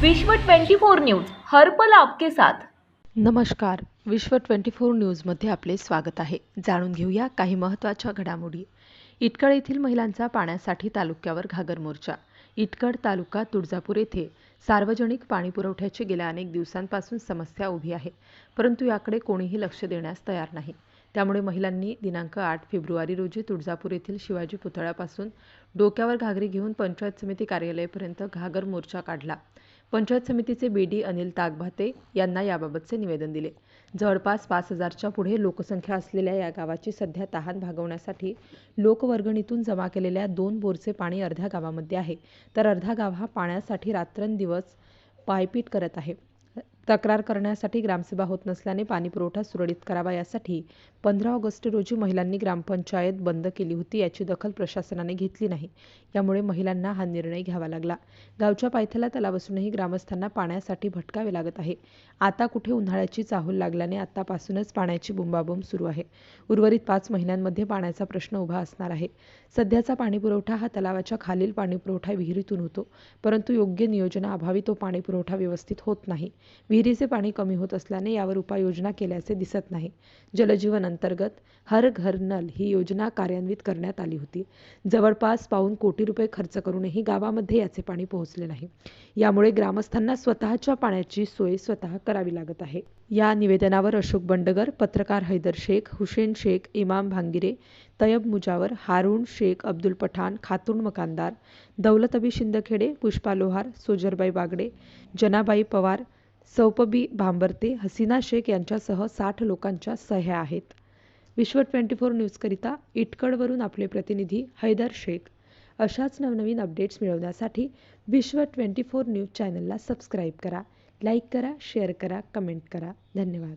विश्व 24 न्यूज हर्पल आपके साथ. नमस्कार. विश्व ट्वेंटी फोर न्यूजमध्ये आपले स्वागत आहे. जाणून घेऊया काही महत्त्वाच्या घडामोडी. इटकळ येथील महिलांचा पाण्यासाठी तालुक्यावर घागर मोर्चा. इटकड तालुका तुळजापूर येथे सार्वजनिक पाणी पुरवठ्याची गेल्या अनेक दिवसांपासून समस्या उभी आहे. परंतु याकडे कोणीही लक्ष देण्यास तयार नाही. त्यामुळे महिलांनी दिनांक आठ फेब्रुवारी रोजी तुळजापूर येथील शिवाजी पुतळ्यापासून डोक्यावर घागरी घेऊन पंचायत समिती कार्यालयापर्यंत घागर मोर्चा काढला. पंचायत समितीचे बी डी अनिल तागभाते यांना याबाबतचे निवेदन दिले. जवळपास पाच हजारच्या पुढे लोकसंख्या असलेल्या या गावाची सध्या तहान भागवण्यासाठी लोकवर्गणीतून जमा केलेल्या दोन बोरचे पाणी अर्ध्या गावामध्ये आहे. तर अर्धा गाव हा पाण्यासाठी रात्रंदिवस पायपीट करत आहे. तक्रार करण्यासाठी ग्रामसभा होत नसल्याने पाणीपुरवठा सुरळीत करावा यासाठी पंधरा ऑगस्ट रोजी महिलांनी ग्रामपंचायत बंद केली होती याची दखल प्रशासनाने घेतली नाही. यामुळे महिलांना हा निर्णय घ्यावा लागला. गावच्या पायथ्याला तलाव असूनही ग्रामस्थांना पाण्यासाठी भटकावे लागत आहे. आता कुठे उन्हाळ्याची चाहूल लागल्याने आतापासूनच पाण्याची बुंबाबुंब सुरू आहे. उर्वरित पाच महिन्यांमध्ये पाण्याचा प्रश्न उभा असणार आहे. सध्याचा पाणीपुरवठा हा तलावाच्या खालील पाणीपुरवठा विहिरीतून होतो परंतु योग्य नियोजनाअभावी तो पाणीपुरवठा व्यवस्थित होत नाही. विहिरीचे पाणी कमी होत असल्याने यावर उपाययोजना केल्याचे दिसत नाही. जलजीवन अंतर्गत हर घर नल ही योजना कार्यान्वित करण्यात आली होती. जवळपास पाऊन कोटी रुपये खर्च करूनही गावामध्ये याचे पाणी पोहोचले नाही. यामुळे ग्रामस्थांना स्वतःच्या पाण्याची सोय स्वतः करावी लागत आहे. या निवेदनावर अशोक बंडगर पत्रकार हैदर शेख हुसेन शेख इमाम भांगिरे तयब मुजावर हारून शेख अब्दुल पठाण खातून मकानदार दौलतबी शिंदखेडे पुष्पा लोहार सोजरबाई बागडे जनाबाई पवार सौपबी भांबर्ते हसीना शेख यांच्यासह साठ लोकांच्या सह्या आहेत. विश्व ट्वेंटी फोर न्यूजकरिता इटकडवरून आपले प्रतिनिधी हैदर शेख. अशाच नवनवीन अपडेट्स मिळवण्यासाठी विश्व ट्वेंटी फोर न्यूज चॅनलला सबस्क्राईब करा लाईक करा शेअर करा कमेंट करा. धन्यवाद.